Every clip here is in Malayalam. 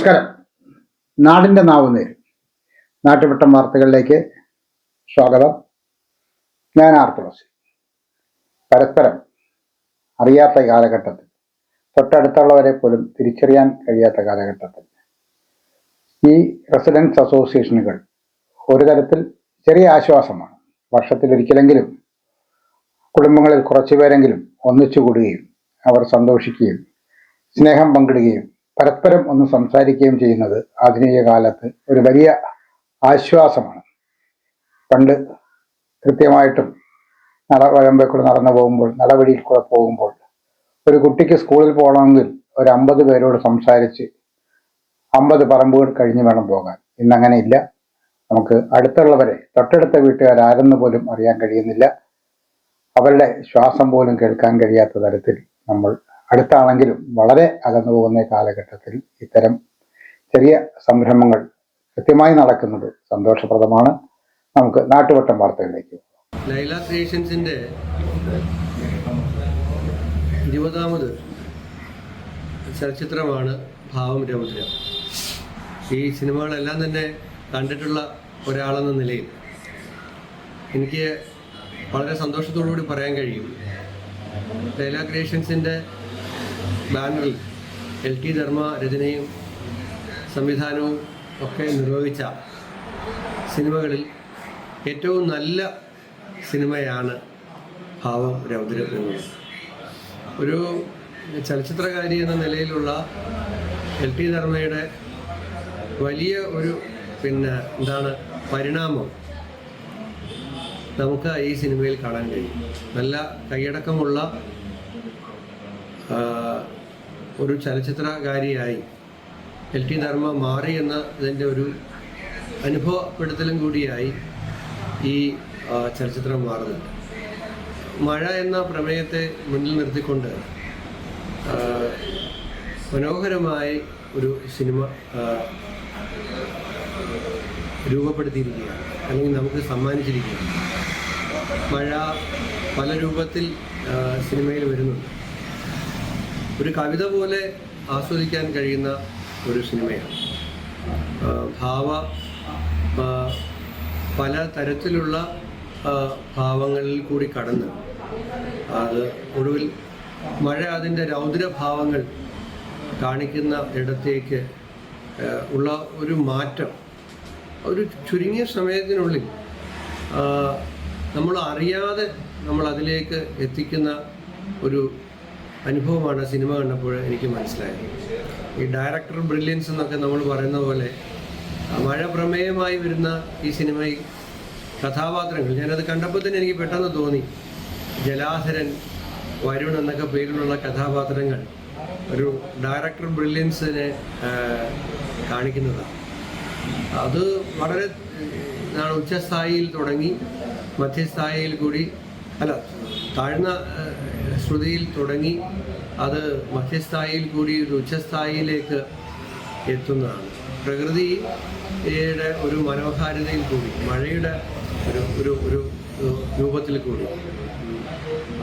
നമസ്കാരം. നാടിന്റെ നാവുന്നേര് നാട്ടുവട്ടം വാർത്തകളിലേക്ക് സ്വാഗതം. ഞാൻ ആർ തുളസി. പരസ്പരം അറിയാത്ത കാലഘട്ടത്തിൽ തൊട്ടടുത്തുള്ളവരെ പോലും തിരിച്ചറിയാൻ കഴിയാത്ത കാലഘട്ടത്തിൽ ഈ റെസിഡൻസ് അസോസിയേഷനുകൾ ഒരു തരത്തിൽ ചെറിയ ആശ്വാസമാണ്. വർഷത്തിലൊരിക്കലെങ്കിലും കുടുംബങ്ങളിൽ കുറച്ചുപേരെങ്കിലും ഒന്നിച്ചു കൂടുകയും അവർ സന്തോഷിക്കുകയും സ്നേഹം പങ്കിടുകയും പരസ്പരം ഒന്ന് സംസാരിക്കുകയും ചെയ്യുന്നത് ആധുനിക കാലത്ത് ഒരു വലിയ ആശ്വാസമാണ്. പണ്ട് കൃത്യമായിട്ടും നട വഴമ്പേ കൂടെ നടന്നു പോകുമ്പോൾ നടവഴിയിൽ കൂടെ പോകുമ്പോൾ ഒരു കുട്ടിക്ക് സ്കൂളിൽ പോകണമെങ്കിൽ ഒരു അമ്പത് പേരോട് സംസാരിച്ച് അമ്പത് പറമ്പുകൾ കഴിഞ്ഞ് വേണം പോകാൻ. ഇന്നങ്ങനെ ഇല്ല. നമുക്ക് അടുത്തുള്ളവരെ തൊട്ടടുത്ത വീട്ടുകാരാരെന്ന് പോലും അറിയാൻ കഴിയുന്നില്ല. അവരുടെ ശ്വാസം പോലും കേൾക്കാൻ കഴിയാത്ത തരത്തിൽ നമ്മൾ അടുത്താണെങ്കിലും വളരെ അകന്നു പോകുന്ന കാലഘട്ടത്തിൽ ഇത്തരം ചെറിയ സംരംഭങ്ങൾ കൃത്യമായി നടക്കുന്നത് സന്തോഷപ്രദമാണ്. നമുക്ക് നാട്ടുവട്ടം വാർത്തകളിലേക്ക് ഇരുപതാമത് ചലച്ചിത്രമാണ് ഭാവം രൗദ്രം ഈ സിനിമകളെല്ലാം തന്നെ കണ്ടിട്ടുള്ള ഒരാളെന്ന നിലയിൽ എനിക്ക് വളരെ സന്തോഷത്തോടു കൂടി പറയാൻ കഴിയും. ലൈല ക്രിയേഷൻസിന്റെ ബാനറിൽ എൽ ടി ധർമ്മ രചനയും സംവിധാനവും ഒക്കെ നിർവഹിച്ച സിനിമകളിൽ ഏറ്റവും നല്ല സിനിമയാണ് ഭാവം രൗദ്രം ഒരു ചലച്ചിത്രകാരി എന്ന നിലയിലുള്ള എൽ ടി ധർമ്മയുടെ വലിയ ഒരു പിന്നെ എന്താണ് പരിണാമം നമുക്ക് ഈ സിനിമയിൽ കാണാൻ കഴിയും. നല്ല കൈയടക്കമുള്ള ഒരു ചലച്ചിത്രകാരിയായി. എൽ ടി ധർമ്മ മാറി എന്നതിന്റെ ഒരു അനുഭവപ്പെടുത്തലും കൂടിയായി ഈ ചലച്ചിത്രം മാറുന്നത്. മഴ എന്ന പ്രമേയത്തെ മുന്നിൽ നിർത്തിക്കൊണ്ട് മനോഹരമായി ഒരു സിനിമ രൂപപ്പെടുത്തിയിരിക്കുകയാണ്. അല്ലെങ്കിൽ നമുക്ക് സമ്മാനിച്ചിരിക്കുകയാണ്. മഴ പല രൂപത്തിൽ സിനിമയിൽ വരുന്നുണ്ട്. ഒരു കവിത പോലെ ആസ്വദിക്കാൻ കഴിയുന്ന ഒരു സിനിമയാണ്. ഭാവ പല തരത്തിലുള്ള ഭാവങ്ങളിൽ കൂടി കടന്ന് അത് ഒടുവിൽ മഴ അതിന്റെ രൗദ്രഭാവങ്ങൾ കാണിക്കുന്ന ഇടത്തേക്ക് ഉള്ള ഒരു മാറ്റം ഒരു ചുരുങ്ങിയ സമയത്തിനുള്ളിൽ നമ്മൾ അറിയാതെ നമ്മൾ അതിലേക്ക് എത്തിക്കുന്ന ഒരു അനുഭവമാണ് സിനിമ കണ്ടപ്പോൾ എനിക്ക് മനസ്സിലായത്. ഈ ഡയറക്ടർ ബ്രില്യൻസ് എന്നൊക്കെ നമ്മൾ പറയുന്ന പോലെ മഴ പ്രമേയമായി വരുന്ന ഈ സിനിമയിൽ കഥാപാത്രങ്ങൾ ഞാനത് കണ്ടപ്പോൾ തന്നെ എനിക്ക് പെട്ടെന്ന് തോന്നി. ജലാധരൻ വരുൺ എന്നൊക്കെ പേരിലുള്ള കഥാപാത്രങ്ങൾ ഒരു ഡയറക്ടർ ബ്രില്യൻസിനെ കാണിക്കുന്നതാണ്. അത് വളരെ ഉച്ചസ്ഥായിയിൽ തുടങ്ങി മധ്യസ്ഥായിയിൽ കൂടി അല്ല താഴ്ന്ന ശ്രുതിയിൽ തുടങ്ങി അത് മധ്യസ്ഥായിയിൽ കൂടി ഒരു ഉച്ചസ്ഥായിയിലേക്ക് എത്തുന്നതാണ്. പ്രകൃതിയുടെ ഒരു മനോഹാരിതയിൽ കൂടി മഴയുടെ ഒരു ഒരു ഒരു രൂപത്തിൽ കൂടി.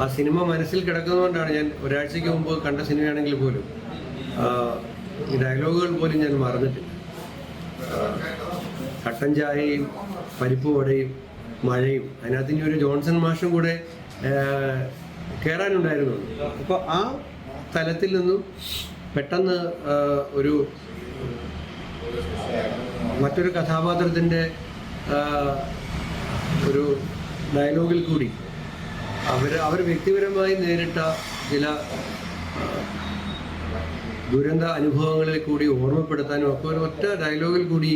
ആ സിനിമ മനസ്സിൽ കിടക്കുന്നതുകൊണ്ടാണ് ഞാൻ ഒരാഴ്ചയ്ക്ക് മുമ്പ് കണ്ട സിനിമയാണെങ്കിൽ പോലും ഡയലോഗുകൾ പോലും ഞാൻ മറന്നിട്ടില്ല. കട്ടൻ ചായയും പരിപ്പ് വടയും മഴയും അതിനകത്ത് ഇനി ഒരു ജോൺസൺ മാഷും കൂടെ കയറാനുണ്ടായിരുന്നു അപ്പോൾ ആ തലത്തിൽ നിന്നും പെട്ടെന്ന് ഒരു മറ്റൊരു കഥാപാത്രത്തിന്റെ ഒരു ഡയലോഗിൽ കൂടി അവർ അവർ വ്യക്തിപരമായി നേരിട്ട ചില ദുരന്ത അനുഭവങ്ങളിൽ കൂടി ഓർമ്മപ്പെടുത്താനും ഒക്കെ ഒരു ഒറ്റ ഡയലോഗിൽ കൂടി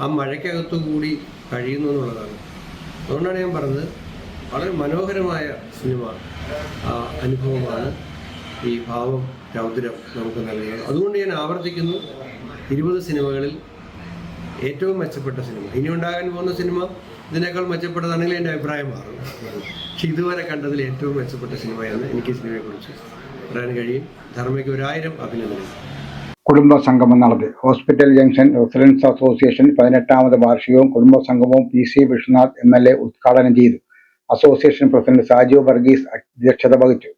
ആ മഴയ്ക്കകത്തു കൂടി കഴിയുന്നു എന്നുള്ളതാണ്. അതുകൊണ്ടാണ് ഞാൻ പറഞ്ഞത് വളരെ മനോഹരമായ സിനിമ. അനുഭവമാണ് ഈ ഭാവം രൗദ്രം നമുക്ക് നൽകുന്നത് അതുകൊണ്ട് ഞാൻ ആവർത്തിക്കുന്നു. ഇരുപത് സിനിമകളിൽ ഏറ്റവും മെച്ചപ്പെട്ട സിനിമ. ഇനി ഉണ്ടാകാൻ പോകുന്ന സിനിമ ഇതിനേക്കാൾ മെച്ചപ്പെട്ടതാണെങ്കിൽ എന്റെ അഭിപ്രായം മാറും. പക്ഷെ ഇതുവരെ കണ്ടതിൽ ഏറ്റവും മെച്ചപ്പെട്ട സിനിമയാണ് എനിക്ക് സിനിമയെക്കുറിച്ച് പറയാൻ കഴിയും. ധർമ്മയ്ക്ക് ഒരായിരം അഭിനന്ദനം കുടുംബ സംഗമം ഹോസ്പിറ്റൽ ജംഗ്ഷൻ റെസിഡൻസ് അസോസിയേഷൻ പതിനെട്ടാമത് വാർഷികവും കുടുംബ സംഗമവും P C Vishwanath M L A ഉദ്ഘാടനം ചെയ്തു. അസോസിയേഷൻ പ്രസിഡന്റ് സാജു വർഗീസ് അധ്യക്ഷത വഹിച്ചു.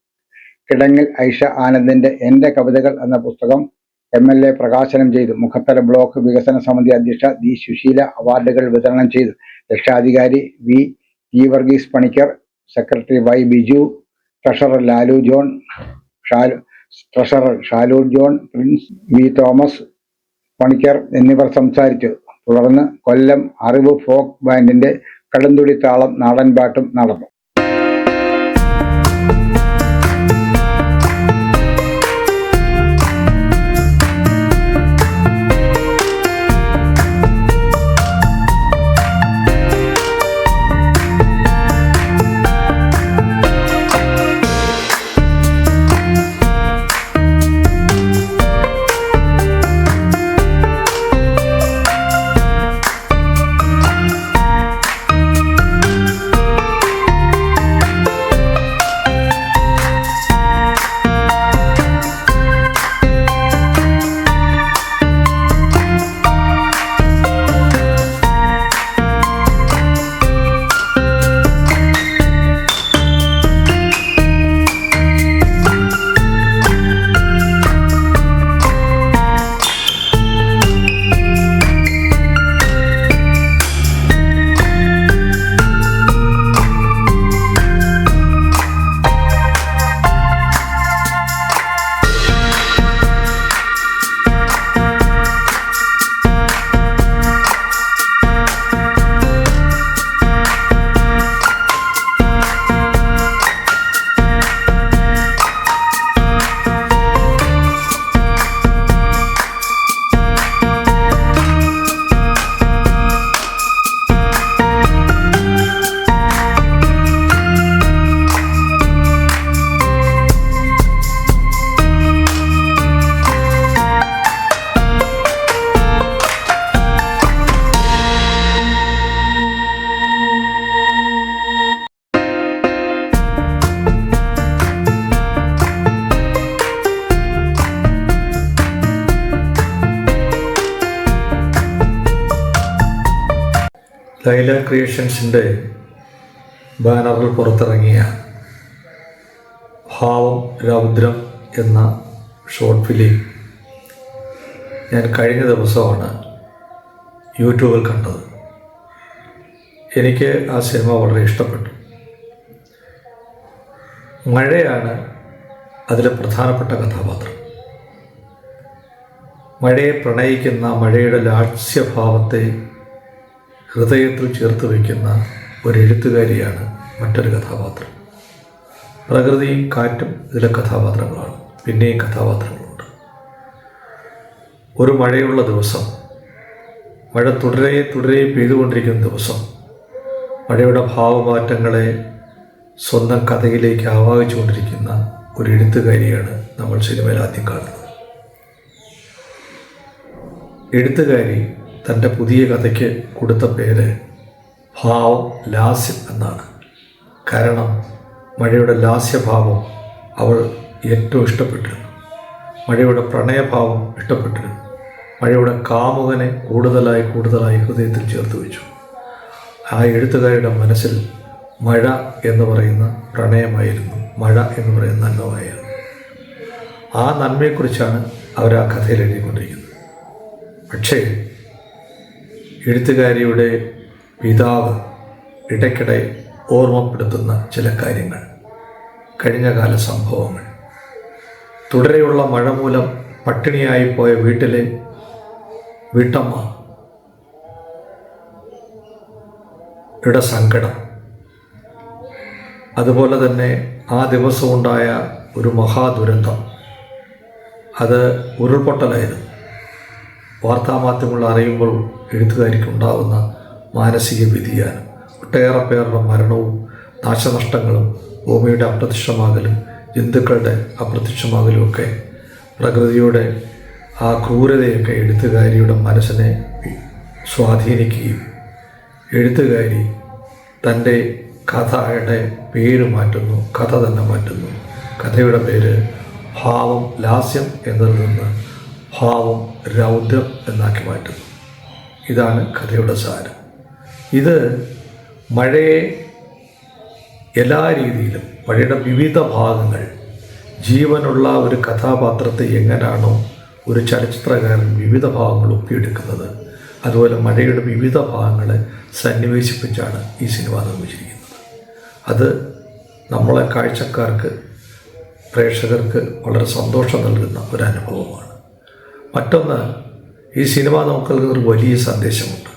കിടങ്ങിൽ ഐഷ ആനന്ദിന്റെ എന്റെ കവിതകൾ എന്ന പുസ്തകം എം എൽ എ പ്രകാശനം ചെയ്തു. മുഖത്തല ബ്ലോക്ക് വികസന സമിതി അധ്യക്ഷ ദി സുശീല അവാർഡുകൾ വിതരണം ചെയ്തു. രക്ഷാധികാരി V T Varghese Panicker secretary Y Biju treasurer Lalu John Shalu treasurer Shalu John Prince V Thomas Panicker എന്നിവർ സംസാരിച്ചു. തുടർന്ന് കൊല്ലം അറിവ് ഫോക്ക് ബാൻഡിന്റെ കടുന്തുടി താളം നാടൻപാട്ടും നടന്നു. ക്രിയേഷൻസിന്റെ ബാനറിൽ പുറത്തിറങ്ങിയ ഭാവം രൗദ്രം എന്ന ഷോർട്ട് ഫിലിം ഞാൻ കഴിഞ്ഞ ദിവസമാണ് യൂട്യൂബിൽ കണ്ടത്. എനിക്ക് ആ സിനിമ വളരെ ഇഷ്ടപ്പെട്ടു. മഴയാണ് അതിലെ പ്രധാനപ്പെട്ട കഥാപാത്രം. മഴയെ പ്രണയിക്കുന്ന മഴയുടെ ലാസ്യഭാവത്തെ ഹൃദയത്തിൽ ചേർത്ത് വയ്ക്കുന്ന ഒരു എഴുത്തുകാരിയാണ് മറ്റൊരു കഥാപാത്രം. പ്രകൃതിയും കാറ്റും ഇതിലെ കഥാപാത്രങ്ങളാണ്. പിന്നെയും കഥാപാത്രങ്ങളുണ്ട്. ഒരു മഴയുള്ള ദിവസം മഴ തുടരെ തുടരെ പെയ്തുകൊണ്ടിരിക്കുന്ന ദിവസം മഴയുടെ ഭാവമാറ്റങ്ങളെ സ്വന്തം കഥയിലേക്ക് ആവാഹിച്ചുകൊണ്ടിരിക്കുന്ന ഒരു എഴുത്തുകാരിയാണ് നമ്മൾ സിനിമയിൽ ആദ്യം കാണുന്നത്. എഴുത്തുകാരി തന്റെ പുതിയ കഥയ്ക്ക് കൊടുത്ത പേര് ഭാവം ലാസ്യം എന്നാണ്. കാരണം മഴയുടെ ലാസ്യഭാവം അവൾ ഏറ്റവും ഇഷ്ടപ്പെട്ടിരുന്നു. മഴയുടെ പ്രണയഭാവം ഇഷ്ടപ്പെട്ടിരുന്നു. മഴയുടെ കാമുകനെ കൂടുതലായി കൂടുതലായി ഹൃദയത്തിൽ ചേർത്ത് വെച്ചു. ആ എഴുത്തുകാരുടെ മനസ്സിൽ മഴ എന്ന് പറയുന്ന പ്രണയമായിരുന്നു. മഴ എന്ന് പറയുന്ന നന്മമായിരുന്നു ആ നന്മയെക്കുറിച്ചാണ് അവർ ആ കഥയിൽ എഴുതിക്കൊണ്ടിരിക്കുന്നത്. പക്ഷേ എഴുത്തുകാരിയുടെ പിതാവ് ഇടയ്ക്കിടെ ഓർമ്മപ്പെടുത്തുന്ന ചില കാര്യങ്ങൾ. കഴിഞ്ഞകാല സംഭവങ്ങൾ. തുടരെയുള്ള മഴ മൂലം പട്ടിണിയായി പോയ വീട്ടിലെ വീട്ടമ്മ. യുടെ സങ്കടം. അതുപോലെ തന്നെ ആ ദിവസമുണ്ടായ ഒരു മഹാദുരന്തം. അത് ഉരുൾപൊട്ടലായിരുന്നു. വാർത്താമാധ്യമങ്ങൾ അറിയുമ്പോൾ എഴുത്തുകാരിക്ക് ഉണ്ടാകുന്ന മാനസിക വ്യതിയാനം ഒട്ടേറെ പേരുടെ മരണവും നാശനഷ്ടങ്ങളും ഭൂമിയുടെ അപ്രത്യക്ഷമാകലും ജന്തുക്കളുടെ അപ്രത്യക്ഷമാകലും ഒക്കെ പ്രകൃതിയുടെ ആ ക്രൂരതയൊക്കെ എഴുത്തുകാരിയുടെ മനസ്സിനെ സ്വാധീനിക്കുകയും എഴുത്തുകാരി തന്റെ കഥയുടെ പേര് മാറ്റുന്നു കഥ തന്നെ മാറ്റുന്നു. കഥയുടെ പേര് ഭാവം ലാസ്യം എന്നതിൽ നിന്ന് ഭാവം രൗദ്രം എന്നാക്കി മാറ്റുന്നു. ഇതാണ് കഥയുടെ സാരം. ഇത് മഴയെ എല്ലാ രീതിയിലും മഴയുടെ വിവിധ ഭാഗങ്ങൾ ജീവനുള്ള ഒരു കഥാപാത്രത്തെ എങ്ങനെയാണോ ഒരു ചലച്ചിത്രകാരൻ വിവിധ ഭാഗങ്ങൾ ഒപ്പിയെടുക്കുന്നത് അതുപോലെ മഴയുടെ വിവിധ ഭാഗങ്ങളെ സന്നിവേശിപ്പിച്ചാണ് ഈ സിനിമ നിർമ്മിച്ചിരിക്കുന്നത്. അത് നമ്മളെ കാഴ്ചക്കാർക്ക് പ്രേക്ഷകർക്ക് വളരെ സന്തോഷം നൽകുന്ന ഒരു അനുഭവമാണ്. മറ്റൊന്ന് ഈ സിനിമ നമുക്ക് നൽകുന്ന ഒരു വലിയ സന്ദേശമുണ്ട്.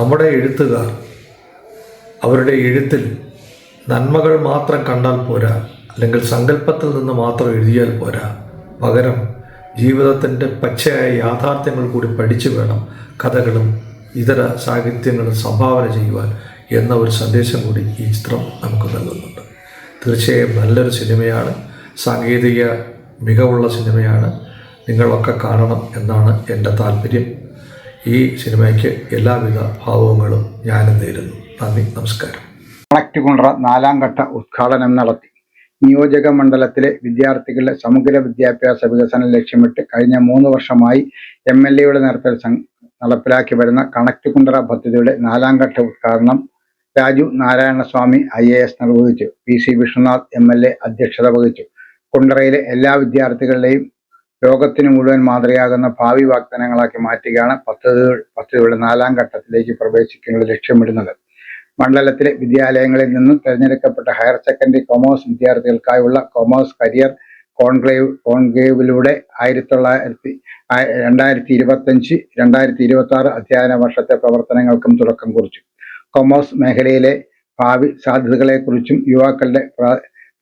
നമ്മുടെ എഴുത്തുകാർ അവരുടെ എഴുത്തിൽ നന്മകൾ മാത്രം കണ്ടാൽ പോരാ അല്ലെങ്കിൽ സങ്കല്പത്തിൽ നിന്ന് മാത്രം എഴുതിയാൽ പോരാ. പകരം ജീവിതത്തിന്റെ പച്ചയായ യാഥാർത്ഥ്യങ്ങൾ കൂടി പഠിച്ചു വേണം കഥകളും ഇതര സാഹിത്യങ്ങളും സംഭാവന ചെയ്യുവാൻ എന്ന ഒരു സന്ദേശം കൂടി ഈ ചിത്രം നമുക്ക് നൽകുന്നുണ്ട്. തീർച്ചയായും നല്ലൊരു സിനിമയാണ് സാങ്കേതിക മികവുള്ള സിനിമയാണ്. നിങ്ങളൊക്കെ കാണണം എന്നാണ് എന്റെ താല്പര്യം. ഈ സിനിമയ്ക്ക് എല്ലാവിധ ഭാവങ്ങളും ഞാനും നേരുന്നു. നന്ദി നമസ്കാരം. കണക്ട് കൊണ്ട നാലാം ഘട്ട ഉദ്ഘാടനം നടത്തി. നിയോജക മണ്ഡലത്തിലെ വിദ്യാർത്ഥികളുടെ സമഗ്ര വിദ്യാഭ്യാസ വികസനം ലക്ഷ്യമിട്ട് കഴിഞ്ഞ മൂന്ന് വർഷമായി എം എൽ എയുടെ നേതൃത്വത്തിൽ നടപ്പിലാക്കി വരുന്ന കണക്ട് കുണ്ടറ പദ്ധതിയുടെ നാലാം ഘട്ട ഉദ്ഘാടനം Raju Narayanaswamy I A S നിർവഹിച്ചു. P C Vishnunath M L A അധ്യക്ഷത വഹിച്ചു. കുണ്ടറയിലെ എല്ലാ വിദ്യാർത്ഥികളുടെയും ലോകത്തിന് മുഴുവൻ മാതൃകയാകുന്ന ഭാവി വാഗ്ദാനങ്ങളാക്കി മാറ്റുകയാണ് പദ്ധതികൾ പദ്ധതിയുടെ നാലാം ഘട്ടത്തിലേക്ക് പ്രവേശിക്കുന്നത് ലക്ഷ്യമിടുന്നത്. മണ്ഡലത്തിലെ വിദ്യാലയങ്ങളിൽ നിന്നും തിരഞ്ഞെടുക്കപ്പെട്ട ഹയർ സെക്കൻഡറി കൊമേഴ്സ് വിദ്യാർത്ഥികൾക്കായുള്ള കൊമേഴ്സ് കരിയർ കോൺക്ലേവ് കോൺക്ലേവിലൂടെ ആയിരത്തി തൊള്ളായിരത്തി രണ്ടായിരത്തി ഇരുപത്തഞ്ച് രണ്ടായിരത്തി ഇരുപത്തി ആറ് അധ്യയന വർഷത്തെ പ്രവർത്തനങ്ങൾക്കും തുടക്കം കുറിച്ചു. കൊമേഴ്സ് മേഖലയിലെ ഭാവി സാധ്യതകളെക്കുറിച്ചും യുവാക്കളുടെ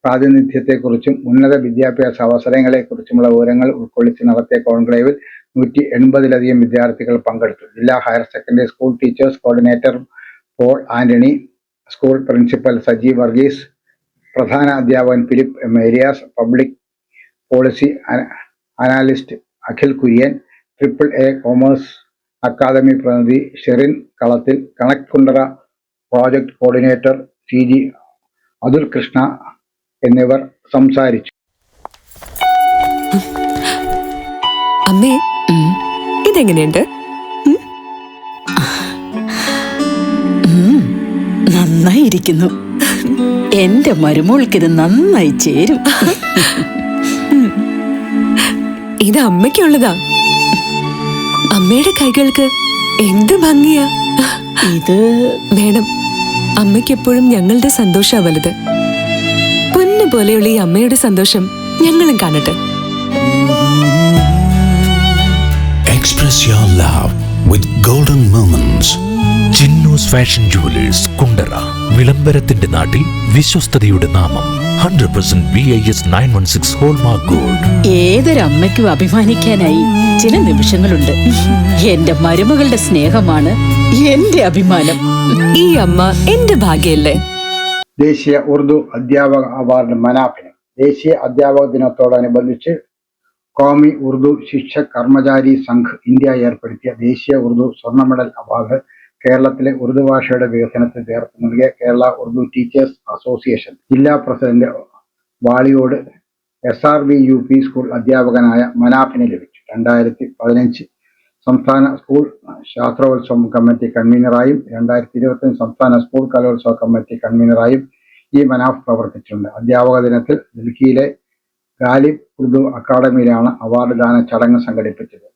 പ്രാതിനിധ്യത്തെക്കുറിച്ചും ഉന്നത വിദ്യാഭ്യാസ അവസരങ്ങളെക്കുറിച്ചുമുള്ള വിവരങ്ങൾ ഉൾക്കൊള്ളിച്ച് നടത്തിയ കോൺക്ലേവിൽ നൂറ്റി എൺപതിലധികം വിദ്യാർത്ഥികൾ പങ്കെടുത്തു. ജില്ലാ higher secondary school teachers coordinator Paul Antony school principal Saji Varghese പ്രധാന അധ്യാപകൻ ഫിലിപ്പ് എം. ഏരിയാസ് പബ്ലിക് പോളിസി അന- analyst Akhil Kurian triple A commerce academy പ്രതിനിധി Sherin Kalathil കണക്കുണ്ടറ project coordinator C G Athul Krishna എന്നിവർ സംസാരിച്ചു. അമ്മേ ഇതെങ്ങനെയുണ്ട്? നന്നായിരിക്കുന്നു. എന്റെ മരുമോൾക്ക് ഇത് നന്നായി ചേരും. ഇത് അമ്മയ്ക്കുള്ളതാ. അമ്മയുടെ കൈകൾക്ക് എന്ത് ഭംഗിയാ. ഇത് വേണം അമ്മയ്ക്ക് എപ്പോഴും ഞങ്ങളുടെ സന്തോഷാ വലുത്. പോലെയുള്ള ഈ അമ്മയുടെ സന്തോഷം ഞങ്ങളും കാണട്ടെ. Express your love with golden moments Chinnus fashion jewellers Kundara വിളംബരത്തിന്റെ നാട്ടിൽ വിശ്വസ്തതയുടെ നാമം hundred percent B I S nine one six hallmark gold ഏതൊരമ്മയ്ക്കും അഭിമാനിക്കാനായി ചില നിമിഷങ്ങളുണ്ട്. എന്റെ മരുമകളുടെ സ്നേഹമാണ് എന്റെ അഭിമാനം. ഈ അമ്മ എന്റെ ഭാഗ്യല്ലേ? ദേശീയ ഉറുദു അധ്യാപക അവാർഡ് മനാഫിന്. ദേശീയ അധ്യാപക ദിനത്തോടനുബന്ധിച്ച് കോമി ഉറുദു ശിക്ഷ കർമ്മചാരി സംഘ് ഇന്ത്യ ഏർപ്പെടുത്തിയ ദേശീയ ഉറുദു സ്വർണ മെഡൽ അവാർഡ് കേരളത്തിലെ ഉറുദു ഭാഷയുടെ വികസനത്തിന് ചേർത്ത് നൽകിയ കേരള ഉറുദു ടീച്ചേഴ്സ് അസോസിയേഷൻ. ജില്ലാ president Valiyode S R V U P school അധ്യാപകനായ മനാഫിന് ലഭിച്ചു. രണ്ടായിരത്തി പതിനഞ്ച് സംസ്ഥാന സ്കൂൾ ശാസ്ത്രോത്സവം കമ്മിറ്റി കൺവീനറായും രണ്ടായിരത്തി ഇരുപത്തഞ്ച് സംസ്ഥാന സ്കൂൾ കലോത്സവ കമ്മിറ്റി കൺവീനറായും ഈ മനാഫ് പ്രവർത്തിച്ചിട്ടുണ്ട്. അധ്യാപക ദിനത്തിൽ ഡൽഹിയിലെ ഗാലിബ് ഉറുദു അക്കാദമിയിലാണ് അവാർഡ് ദാന ചടങ്ങ് സംഘടിപ്പിച്ചത്.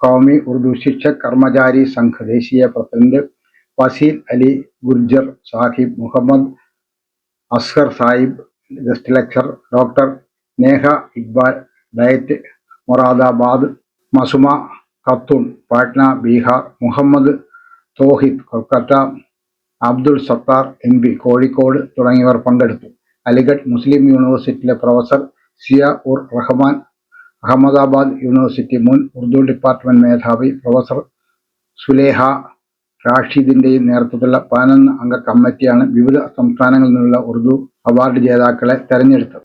കൗമി ഉറുദു ശിക്ഷക് കർമ്മചാരി സംഘ് ദേശീയ president Waseel Ali Gurjar Sahib Muhammad Azhar Sahib guest lecture doctor Neha Iqbal DIET Moradabad Masuma Khatoon Patna Bihar Muhammad Tohid Kolkata Abdul Sattar M P Kozhikode തുടങ്ങിയവർ പങ്കെടുത്തു. അലിഗഡ് മുസ്ലിം യൂണിവേഴ്സിറ്റിയിലെ പ്രൊഫസർ സിയ ഉർ റഹ്മാൻ അഹമ്മദാബാദ് യൂണിവേഴ്സിറ്റി മുൻ ഉറുദു ഡിപ്പാർട്ട്മെന്റ് മേധാവി പ്രൊഫസർ സുലേഹ റാഷിദിന്റെയും നേതൃത്വത്തിലുള്ള പതിനൊന്ന് അംഗ കമ്മിറ്റിയാണ് വിവിധ സംസ്ഥാനങ്ങളിൽ നിന്നുള്ള ഉറുദു അവാർഡ് ജേതാക്കളെ തെരഞ്ഞെടുത്തത്.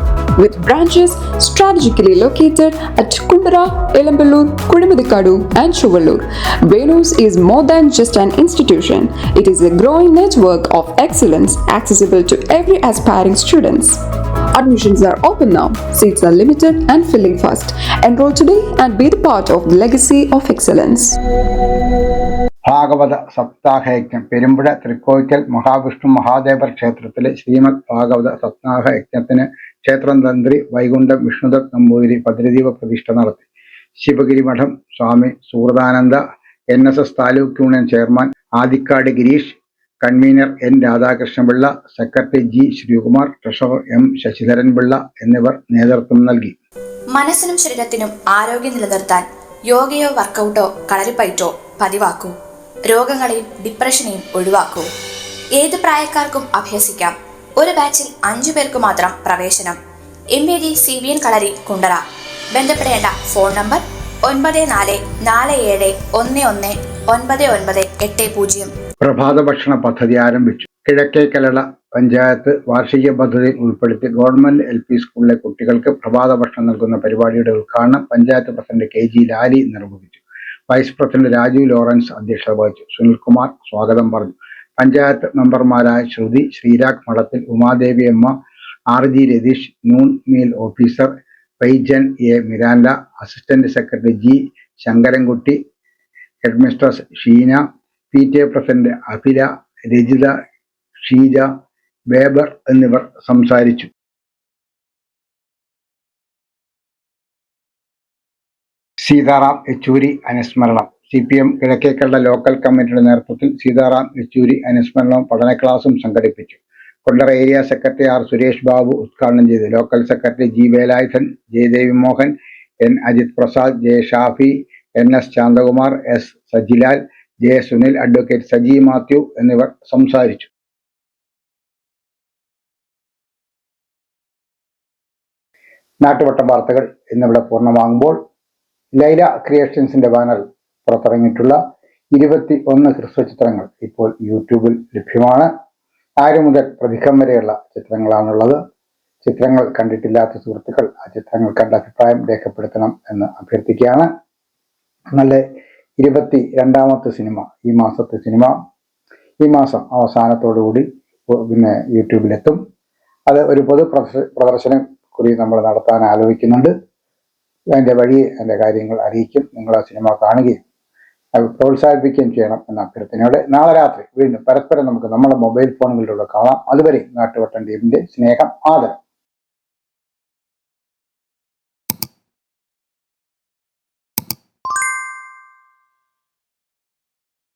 with branches strategically located at Kundara, Elamballur, Kudimadikadu, and Chuvallur. Venus is more than just an institution, it is a growing network of excellence accessible to every aspiring students. Admissions are open now, seats are limited and filling fast. Enroll today and be the part of the legacy of excellence. ഭാഗവത സപ്താഹയജ്ഞം പെരുമ്പുഴ തൃക്കോയ്ക്കൽ മഹാവിഷ്ണു മഹാദേവർ ക്ഷേത്രത്തിലെ ശ്രീമദ് ഭാഗവത സപ്താഹ യജ്ഞത്തിന് ക്ഷേത്രം തന്ത്രി വൈകുണ്ഠം വിഷ്ണുദത്ത് നമ്പൂതിരി ഭദ്രദീപ പ്രതിഷ്ഠ നടത്തി. ശിവഗിരി മഠം Swami Suhridananda N S S taluk union chairman Adikkad Gireesh convener N Radhakrishnapillai secretary G Sreekumar treasurer M Sasidharan Pillai എന്നിവർ നേതൃത്വം നൽകി. മനസ്സിനും ശരീരത്തിനും ആരോഗ്യം നിലനിർത്താൻ യോഗയോ വർക്കൗട്ടോ കളരിപ്പയറ്റോ പതിവാക്കൂ. രോഗങ്ങളെയും ഡിപ്രഷനെയും ഒഴിവാക്കൂ. ഏത് പ്രായക്കാർക്കും അഭ്യസിക്കാം ഒരു ബാച്ചിൽ അഞ്ചു പേർക്ക് മാത്രം പ്രവേശനം. M A D C V N Kalari Kundara. ബന്ധപ്പെടേണ്ട ഫോൺ നമ്പർ ഒൻപത് നാല് നാല് ഏഴ് ഒന്ന് ഒന്ന് ഒൻപത് ഒൻപത് എട്ട് പൂജ്യം. പ്രഭാത ഭക്ഷണ പദ്ധതി ആരംഭിച്ചു. കിഴക്കേ കലള പഞ്ചായത്ത് വാർഷിക പദ്ധതിയിൽ ഉൾപ്പെടുത്തി ഗവൺമെന്റ് എൽ പി സ്കൂളിലെ കുട്ടികൾക്ക് പ്രഭാത ഭക്ഷണം നൽകുന്ന പരിപാടിയുടെ ഉദ്ഘാടനം panchayat president K G Lali നിർവഹിച്ചു. വൈസ് പ്രസിഡന്റ് രാജു ലോറൻസ് അധ്യക്ഷത വഹിച്ചു. സുനിൽകുമാർ സ്വാഗതം പറഞ്ഞു. പഞ്ചായത്ത് മെമ്പർമാരായ ശ്രുതി Sreerag Madathil Umadevi Amma R G Ratheesh noon meal officer പൈജൻ A Miranda assistant secretary G Sankarankutty headmistress Sheena P T A president Abhila Rajitha Sheeja ബേബർ എന്നിവർ സംസാരിച്ചു. സീതാറാം യെച്ചൂരി അനുസ്മരണം. സി പി എം കിഴക്കേക്കള്ള ലോക്കൽ കമ്മിറ്റിയുടെ നേതൃത്വത്തിൽ സീതാറാം യെച്ചൂരി അനുസ്മരണവും പഠന ക്ലാസും സംഘടിപ്പിച്ചു. Kundara area secretary R Suresh Babu ഉദ്ഘാടനം ചെയ്തു. Local secretary G Velayudhan Jayadevi Mohan N Ajith Prasad J Shafi N S Santhakumar S Sajilal J Sunil advocate Saji Mathew എന്നിവർ സംസാരിച്ചു. നാട്ടുവട്ടം വാർത്തകൾ എന്നിവിടെ പൂർണമാകുമ്പോൾ ലൈല ക്രിയേഷൻസിന്റെ ബാനറിൽ പുറത്തിറങ്ങിയിട്ടുള്ള ഇരുപത്തി ഒന്ന് ഹ്രസ്വ ചിത്രങ്ങൾ ഇപ്പോൾ യൂട്യൂബിൽ ലഭ്യമാണ്. ആര് മുതൽ പ്രതികം വരെയുള്ള ചിത്രങ്ങളാണുള്ളത്? ചിത്രങ്ങൾ കണ്ടിട്ടില്ലാത്ത സുഹൃത്തുക്കൾ ആ ചിത്രങ്ങൾ കണ്ട അഭിപ്രായം രേഖപ്പെടുത്തണം എന്ന് അഭ്യർത്ഥിക്കുകയാണ്. നല്ല ഇരുപത്തി രണ്ടാമത്തെ സിനിമ ഈ മാസത്തെ സിനിമ. ഈ മാസം അവസാനത്തോടുകൂടി കൂടി പിന്നെ യൂട്യൂബിലെത്തും. അത് ഒരു പൊതു പ്രദർശ- പ്രദർശനം കൂടി നമ്മൾ നടത്താൻ ആലോചിക്കുന്നുണ്ട്. അതിന്റെ വഴി അതിന്റെ കാര്യങ്ങൾ അറിയിക്കും. നിങ്ങൾ ആ സിനിമ കാണുകയും പ്രോത്സാഹിപ്പിക്കുകയും ചെയ്യണം എന്ന അഭ്യർത്ഥനയോടെ നാളെ രാത്രി വീണ്ടും പരസ്പരം നമുക്ക് നമ്മുടെ മൊബൈൽ ഫോണുകളിലൂടെ കാണാം. അതുവരെ നാട്ടുവട്ടം ടീമിന്റെ സ്നേഹം ആദരം.